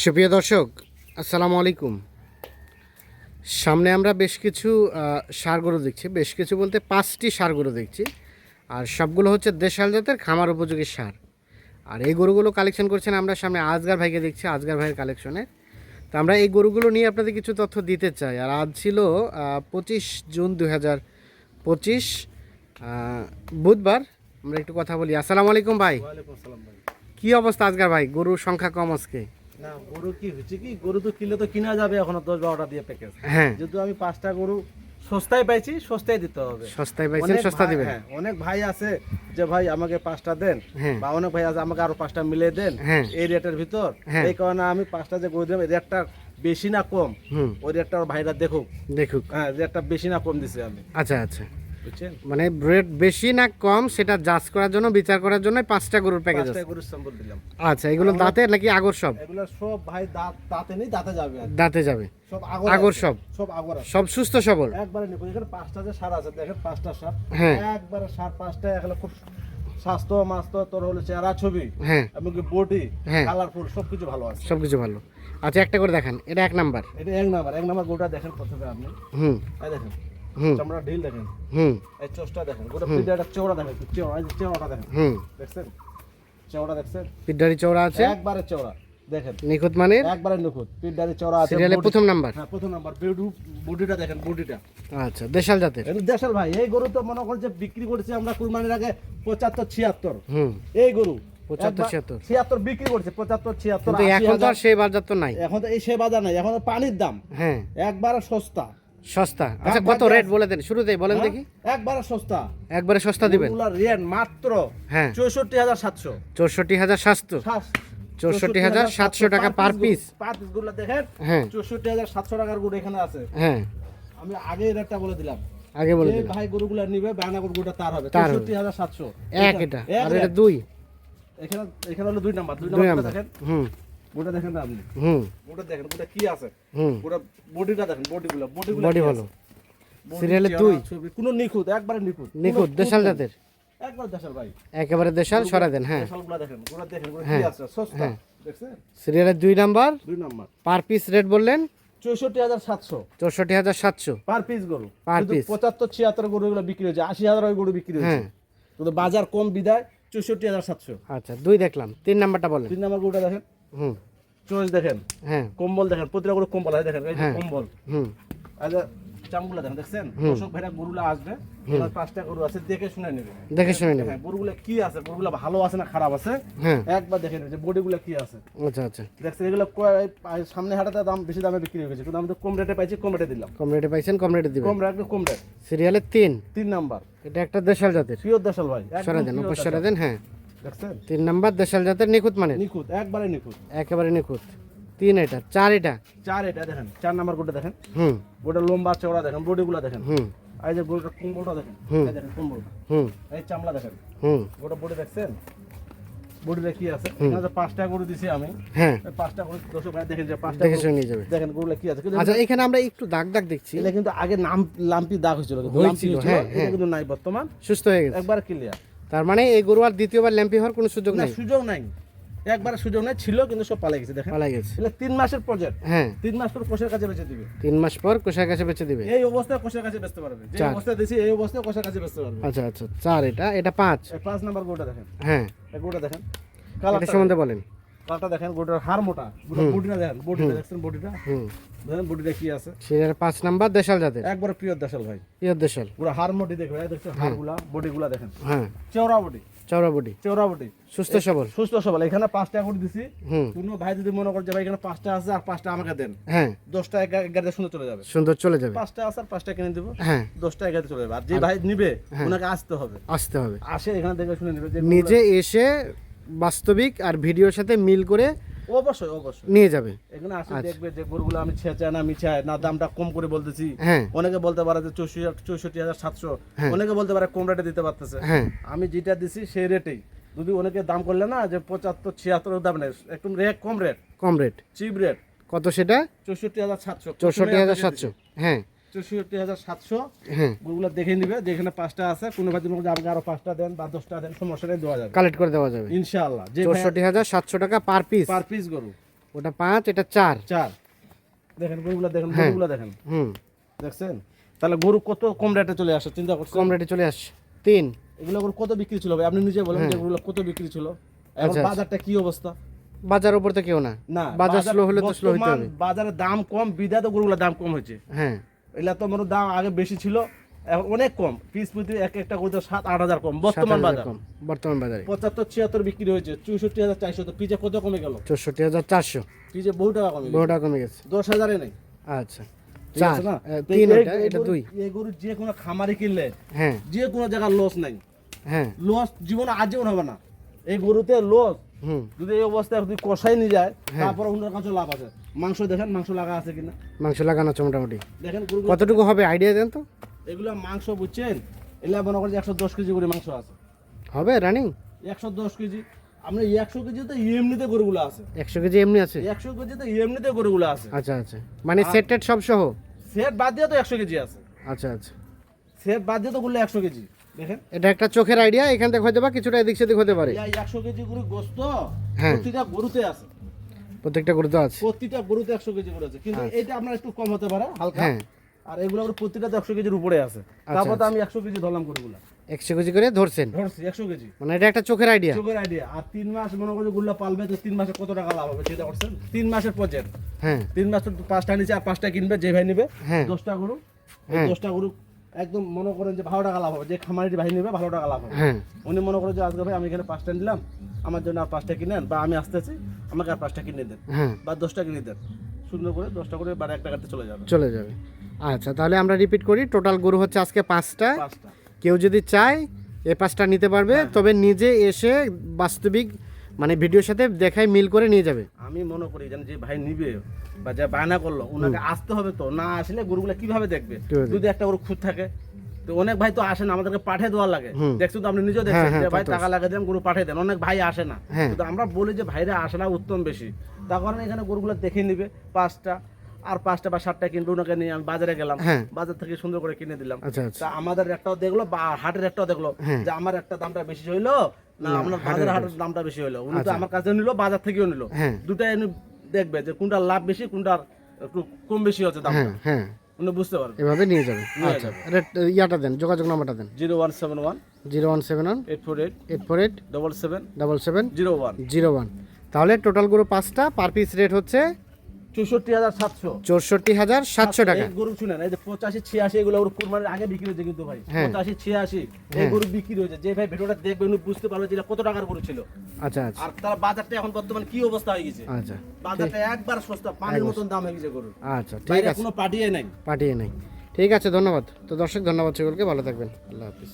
সুপ্রিয় দর্শক আসসালামু আলাইকুম। সামনে আমরা বেশ কিছু আহ, ষাঁড় গরু দেখছি। বেশ কিছু বলতে পাঁচটি ষাঁড় গরু দেখছি। আর সবগুলো হচ্ছে দেশাল জাতের খামার উপযোগী সার। আর এই গরুগুলো কালেকশন করছেন আমরা সামনে আজগার ভাইকে দেখছি আজগার ভাইয়ের কালেকশনে তো আমরা এই গরুগুলো নিয়ে আপনাদের কিছু তথ্য দিতে চাই। আর আজ ছিল পঁচিশ জুন দু হাজার পঁচিশ বুধবার। আমরা একটু কথা বলি। আসসালামু আলাইকুম ভাই। আসসালাম ভাই। কি অবস্থা আজগার ভাই? গরুর সংখ্যা কম আজকে? না গরু কি হচ্ছে কি? গরু তো কিনলে তো কিনা যাবে এখন দশ বারোটা দিয়ে প্যাকেজ হ্যাঁ। যেহেতু আমি পাঁচটা গরু সস্তায় পাইছি সস্তায় দিতে হবে। সস্তায় পাইছেন সস্তা দিবেন। হ্যাঁ, অনেক ভাই আছে যে ভাই আমাকে পাঁচটা দেন। হ্যাঁ। বা অনেক ভাই আছে আমাকে আরও পাঁচটা মিলে দেন। হ্যাঁ। এই রেটের ভিতর। এই কারণে আমি পাঁচটা যে গরু দেবো রেটটা বেশি না কম? ওই রেটটা ভাইরা দেখুক। দেখুক। হ্যাঁ রেটটা বেশি না কম দিছি আমি। আচ্ছা আচ্ছা। মানে রেট বেশি না কম সেটা জাজ করার জন্য বিচার করার জন্য পাঁচটা গরুর প্যাকেজ আছে। গরুর সম্বল দিলাম। আচ্ছা এগুলো দাঁতের নাকি আগর সব? এগুলো সব ভাই দাঁত দাঁতে নেই দাঁতে যাবে দাঁতে যাবে। সব আগর আগর সব? সব আগর সব সুস্থ সবল? একবারে নিখুঁত এখানে পাঁচটা যে সার আছে দেখেন পাঁচটা সার। হ্যাঁ। একবারে সার পাঁচটা এখানে খুব স্বাস্থ্য মাস্ত তোর হলো চেহারা ছবি হ্যাঁ। এমনকি বডি হ্যাঁ। কালারফুল সবকিছু ভালো আছে। সব কিছু ভালো। আচ্ছা একটা করে দেখান এটা এক নাম্বার। এটা এক নাম্বার এক নাম্বার গোটা দেখেন প্রথমে আপনি। হুম। দেখেন। চামড়া ঢিল দেখেন। হুম। এই চোষটা দেখেন। গোটা পিঠটা চৌড়া দেখেন। এই যে দেখেন। হুম। দেখছেন? চৌড়া দেখছেন? পিডারি চৌড়া আছে? একবারে চৌড়া দেখেন। নিখুঁত মানের? একবারে নিখুঁত। পিঠদারি চৌড়া আছে সিরিয়ালে প্রথম নাম্বার হ্যাঁ প্রথম নাম্বার বডিটা দেখেন বডিটা আচ্ছা দেশাল জাতের? এটা দেশের ভাই এই গরু তো মনে করছে বিক্রি করছি আমরা কুরবানির আগে পঁচাত্তর ছিয়াত্তর। হুম। এই গরু। 75, 76 ছিয়াত্তর। বিক্রি করছে পঁচাত্তর ছিয়াত্তর এখন তো আর সেই বাজার তো নাই। এখন তো এই সে বাজার নাই এখন পানির দাম। হ্যাঁ। একবারে সস্তা। সস্তা। আচ্ছা কত রেট বলে দেন? শুরুতেই বলেন হ্যাঁ? দেখি। একবারে সস্তা। একবারে সস্তা দিবেন? রেট মাত্র হ্যাঁ। চৌষট্টি হাজার সাতশো। চৌষট্টি হাজার সাতশো। চৌষট্টি হাজার সাতশো টাকা পার পিস। পার পিসগুলো দেখেন হ্যাঁ। চৌষট্টি হাজার সাতশো টাকার গরু এখানে আছে। হ্যাঁ। আমি আগে রেটটা বলে দিলাম। আগে বলে দিন ভাই গরুগুলা নিবে বায়না গরুটা তার হবে। তার হবে। চৌষট্টি হাজার সাতশো। এক এটা। আর এটা দুই। এখানে এখানে হলো দুই নাম্বার। দুই নাম্বার। দেখেন। হুম। গোটা দেখেন না আপনি? হুম। গোটা দেখেন গোটা কি আছে? হুম। গোটা বডিটা দেখেন বডিগুলো বডিগুলো বডি ভালো। সিরিয়ালে দুই। কোনো নিখুঁত একবারে নিখুঁত। নিখুঁত দেশাল জাতের। একবার দেশাল ভাই। একেবারে দেশাল সরা দেন হ্যাঁ। দেশালগুলো দেখেন গোটা দেখেন হ্যাঁ, কি আছে? সস্তা হ্যাঁ। দেখছেন? সিরিয়ালের দুই নাম্বার। দুই নাম্বার। পার পিস রেট বললেন? চৌষট্টি হাজার সাতশো। চৌষট্টি হাজার সাতশো। পার পিস গরু। কিন্তু piece। পঁচাত্তর ছিয়াত্তর গরু এগুলো বিক্রি হয়েছে আশি হাজার ওই গরু বিক্রি হয়েছে। হ্যাঁ। কিন্তু বাজার কম বিদায় চৌষট্টি হাজার সাতশো। আচ্ছা দুই দেখলাম তিন নাম্বারটা বলেন। তিন নাম্বার গরুটা দেখেন। হুম। দেখেন? হ্যাঁ। কম্বল দেখেন প্রতিটা কম্বল আছে দেখেন হ্যাঁ। কম্বল। হুম। আচ্ছা চামগুলা দেখেন দেখছেন? দর্শক ভাইরা গরুলা আসবে পাঁচটা গরু আছে দেখে শুনে নেবে। দেখে শুনে নেবেন হ্যাঁ গরুগুলা কি আছে গরুগুলা ভালো আছে না খারাপ আছে? হ্যাঁ। একবার দেখে নেবে বডিগুলা কি আছে। আচ্ছা আচ্ছা। দেখছেন এগুলো সামনে হাটাতে দাম বেশি দামে বিক্রি হয়ে গেছে। কিন্তু আমি তো কম রেটে পাইছি কম রেটে দিলাম। কম রেটে পাইছেন কম রেটে দিবেন। কম রেট কম রেট। সিরিয়ালের তিন। তিন নাম্বার। এটা একটা দেশাল জাতের। পিওর দেশাল ভাই একদম সরা দেন উপর সরা দেন হ্যাঁ। দেখছেন তিন নাম্বার দেশাল জাতের নিখুঁত মানে? নিখুঁত একবারে নিখুঁত। একেবারে নিখুঁত। তিন এটা চার এটা? চার এটা দেখেন চার নাম্বার গোটা দেখেন। হুম। গোটা লম্বা চওড়া দেখেন বডিগুলা দেখেন। হুম। এই যে গরুটা কুম্বলটা দেখেন। এই দেখেন কুম্বলটা। হুম। এই চামড়া দেখেন। হুম। গোটা বডি দেখছেন? বডিটা কি আছে? এখানে পাঁচটা গরু দিছি আমি হ্যাঁ। পাঁচটা গরু দর্শক ভাই দেখেন যে পাঁচটা দেখে নিয়ে যাবে। দেখেন কি আছে। আচ্ছা এখানে আমরা একটু দাগ দাগ দেখছি। এটা কিন্তু আগে নাম লাম্পি দাগ হয়েছিল লাম্পি হয়েছিল, হ্যাঁ, এটা হ্যাঁ। কিন্তু নাই বর্তমান। সুস্থ হয়ে গেছে। একবার ক্লিয়ার তার মানে এই গরু আর দ্বিতীয়বার ল্যাম্পি হওয়ার কোনো সুযোগ নাই? সুযোগ নাই। একবার সুযোগ নাই ছিল কিন্তু সব পালাই গেছে। দেখেন পালা গেছে। এটা তিন মাসের প্রজেক্ট হ্যাঁ। তিন মাস পর কোষের কাছে বেঁচে দিবে। তিন মাস পর কোষার কাছে বেঁচে দিবে? এই অবস্থায় কোষের কাছে বেচতে পারবে। যে। অবস্থায় দিছি এই অবস্থায় কোষের কাছে বেচতে পারবে। আচ্ছা আচ্ছা চার এটা এটা পাঁচ। পাঁচ নাম্বার গোটা দেখেন। হ্যাঁ। এই গোটা দেখেন। এটা কালারটা সম্বন্ধে বলেন। কালারটা দেখেন গোটার হার মোটা। গোটা বডিটা দেখেন বডিটা দেখছেন বডিটা? হুম। দেখেন বডিটা কি আছে? পাঁচ নাম্বার দেশাল জাতের। একবার প্রিয় দেশাল ভাই। পিওর দেশাল। পুরো হার মোটি দেখবে এই দেখছেন? হারগুলা বডিগুলা দেখেন। হ্যাঁ। চওড়া বডি। চওড়া বডি। চওড়া বডি। সুস্থ সবল। সুস্থ সবল। এখানে পাঁচটা করে দিছি। কোনো ভাই যদি মনে করে যে ভাই এখানে পাঁচটা আছে আর পাঁচটা আমাকে দেন হ্যাঁ। দশটা এগা- এগারোটা শুনে চলে যাবে। সুন্দর চলে যাবে। পাঁচটা আছে আর পাঁচটা কিনে দেবো। হ্যাঁ। দশটা এগারোটা চলে যাবে। আর যে ভাই নিবে ওনাকে আসতে হবে। আসতে হবে। আসে এখানে দেখে শুনে নেবে। যে নিজে এসে বাস্তবিক আর ভিডিওর সাথে মিল করে অবশ্যই অবশ্যই। নিয়ে যাবে। এখানে আসে দেখবে যে গরুগুলো আমি ছেঁচা না মিছায় না দামটা কম করে বলতেছি। হ্যাঁ। অনেকে বলতে পারে যে চৌষট্টি হাজার সাতশো। অনেকে বলতে পারে কম রেটে দিতে পারতেছে। হ্যাঁ। আমি যেটা দিছি সেই রেটেই যদি অনেকে দাম করলে না যে পঁচাত্তর ছিয়াত্তর দাম নেই একটু রেট কম রেট কম রেট চিপ রেট কত সেটা? চৌষট্টি হাজার সাতশো। চৌষট্টি হাজার সাতশো। হ্যাঁ। চৌষট্টি হাজার সাতশো হ্যাঁ দেখে নিবে যেখানে পাঁচটা আছে কোনো আরও পাঁচটা দেন বা দশটা দেন সমস্যা নেই দেওয়া যাবে কালেক্ট করে দেওয়া যাবে চৌষট্টি হাজার সাতশো টাকা পার পিস পার পিস গরু ওটা পাঁচ এটা চার চার দেখেন গরুগুলো দেখেন হ্যাঁ। গরুগুলো দেখেন দেখছেন তাহলে গরু কত কম রেটে চলে আসে চিন্তা করছেন কম রেটে চলে আসছে তিন এগুলো গরু কত বিক্রি ছিল আপনি নিজে বলেন যে এগুলো কত বিক্রি ছিল এখন আচ্ছা, আচ্ছা। বাজারটা কি অবস্থা বাজার উপর তো কেউ না না বাজার স্লো হলে তো স্লো হইতে হবে বাজারে দাম কম বিধায় তো গরুগুলোর দাম কম হয়েছে হ্যাঁ এগুলা তো মনে দাম আগে বেশি ছিল এখন অনেক কম। পিস প্রতি এক একটা তো সাত আট হাজার কম। বর্তমান বাজার। বর্তমান বাজারে। পঁচাত্তর ছিয়াত্তর বিক্রি হয়েছে চৌষট্টি হাজার চারশো। তো পিজে কত কমে গেল? চৌষট্টি হাজার চারশো। পিজে বহু টাকা কমে গেল বহুটা কমে গেছে। দশ হাজারে নেই। আচ্ছা। যে কোনো খামারে কিনলে হ্যাঁ। যে কোনো জায়গার লস নাই। হ্যাঁ। লস জীবনে আজীবন হবে না। এই গরুতে লস যদি এই অবস্থায় যদি কষাই নিয়ে যায় হ্যাঁ। তারপর অন্য কাছে লাভ আছে। মাংস দেখেন মাংস লাগা আছে কিনা? মাংস লাগানো আছে মোটামুটি। দেখেন কতটুকু হবে আইডিয়া দেন তো? এগুলো মাংস বুঝছেন? এগুলো মনে করেন একশো দশ কেজি করে মাংস আছে। হবে রানিং একশো দশ কেজি। আমরা একশো কেজি তো এমনিতে গরুগুলো আছে। একশো কেজি এমনি আছে? একশো কেজি তো এমনিতে গরুগুলো আছে। আচ্ছা আচ্ছা। মানে সেট টেট সব সহ সেট বাদ দিয়ে তো একশো কেজি আছে। আচ্ছা আচ্ছা। সেট বাদ দিয়ে তো বললে একশো কেজি। দেখেন। এটা একটা চোখের আইডিয়া এখান থেকে হয়তো বা কিছুটা এদিক সেদিক হতে পারে। এই একশো কেজি গরু গোস্ত হ্যাঁ। প্রতিটা গরুতে আছে। প্রত্যেকটা গুরুত্ব আছে। প্রতিটা গরুতে একশো কেজি করে আছে। কিন্তু এটা আপনার একটু কম হতে পারে হালকা। হ্যাঁ। আর এগুলো আবার প্রতিটা তো একশো কেজির উপরে আছে। তারপর আমি একশো কেজি ধরলাম গরুগুলা। একশো কেজি করে ধরছেন? ধরছি একশো কেজি। মানে এটা একটা চোখের আইডিয়া চোখের আইডিয়া আর তিন মাস মনে করো গুল্লা পালবে তো তিন মাসে কত টাকা লাভ হবে সেটা করছেন তিন মাসের প্রজেক্ট হ্যাঁ। তিন মাস তো পাঁচটা নিচে আর পাঁচটা কিনবে যে ভাই নিবে হ্যাঁ। দশটা গরু। ওই হ্যাঁ। দশটা গরু একদম মনে করেন যে ভালো টাকা লাভ হবে। যে খামারের ভাই নেবে ভালো টাকা লাভ হবে। হ্যাঁ। উনি মনে করেন যে আজকে ভাই আমি এখানে পাঁচটা নিলাম। আমার জন্য আর পাঁচটা কিনেন বা আমি আসতেছি আমাকে আর পাঁচটা কিনে দেন। হ্যাঁ। বা দশটা কিনে দেন। সুন্দর করে দশটা করে বারো একটা টাকাতে চলে যাবে। চলে যাবে। আচ্ছা তাহলে আমরা রিপিট করি। টোটাল গরু হচ্ছে আজকে পাঁচটা। পাঁচটা। কেউ যদি চায় এ পাঁচটা নিতে পারবে। তবে নিজে এসে বাস্তবিক মানে ভিডিওর সাথে দেখায় মিল করে নিয়ে যাবে। আমি মনে করি যেন যে ভাই নিবে বা যে বায়না করল ওনাকে আসতে হবে তো না আসলে গরুগুলা কীভাবে দেখবে? যদি একটা গরু খুঁত থাকে তো অনেক ভাই তো আসে না আমাদেরকে পাঠিয়ে দেওয়ার লাগে। দেখছ তো আপনি নিজেও হ্যাঁ, দেখছেন হ্যাঁ, যে ভাই টাকা লাগে দেন গরু পাঠিয়ে দেন অনেক ভাই আসে না। হ্যাঁ। আমরা বলি যে ভাইরা আসে না উত্তম বেশি। তার কারণে এখানে গরুগুলো দেখে নিবে পাঁচটা আর পাঁচটা বা সাতটা কিনবে ওনাকে নিয়ে আমি বাজারে গেলাম। বাজার থেকে সুন্দর করে কিনে দিলাম। আচ্ছা আচ্ছা। তা আমাদের একটাও দেখল বা হাটের একটাও দেখল। যে আমার একটা দামটা বেশি হইল না আপনার বাজার হাটের দামটা বেশি হইল উনি তো আমার কাছে নিলো বাজার থেকেও নিলো। হ্যাঁ। দুটাই উনি দেখবে যে কোনটা লাভ বেশি কোনটার একটু কম বেশি হচ্ছে দাম হ্যাঁ হ্যাঁ। উনি বুঝতে পারবে। এভাবে নিয়ে যাবে। আচ্ছা। ইয়াটা দেন যোগাযোগ নাম্বারটা দেন। Zero one seven one zero one seven one eight four eight eight four eight double seven double seven zero one zero one. তাহলে টোটাল গরু পাঁচটা পার পিস রেট হচ্ছে চৌষট্টি হাজার সাতশো। চৌষট্টি হাজার সাতশো টাকা। গরু শুনেন এই যে পঁচাশি ছিয়াশি এগুলো গরু কুরবানির আগে বিক্রি হয়েছে কিন্তু ভাই। হ্যাঁ। পঁচাশি ছিয়াশি এই গরু বিক্রি হয়েছে। যে ভাই ভিডিওটা দেখবে উনি বুঝতে পারবে যে কত টাকার গরু ছিল। আচ্ছা আচ্ছা। আর তার বাজারটা এখন বর্তমান কি অবস্থা হয়ে গেছে? আচ্ছা। বাজারটা একবার সস্তা পানির মতন দাম হয়ে গেছে গরুর। আচ্ছা ঠিক আছে। কোনো পাঠিয়ে নাই। পাঠিয়ে নেই। ঠিক আছে ধন্যবাদ। তো দর্শক ধন্যবাদ সকলকে। ভালো থাকবেন। আল্লাহ হাফিজ।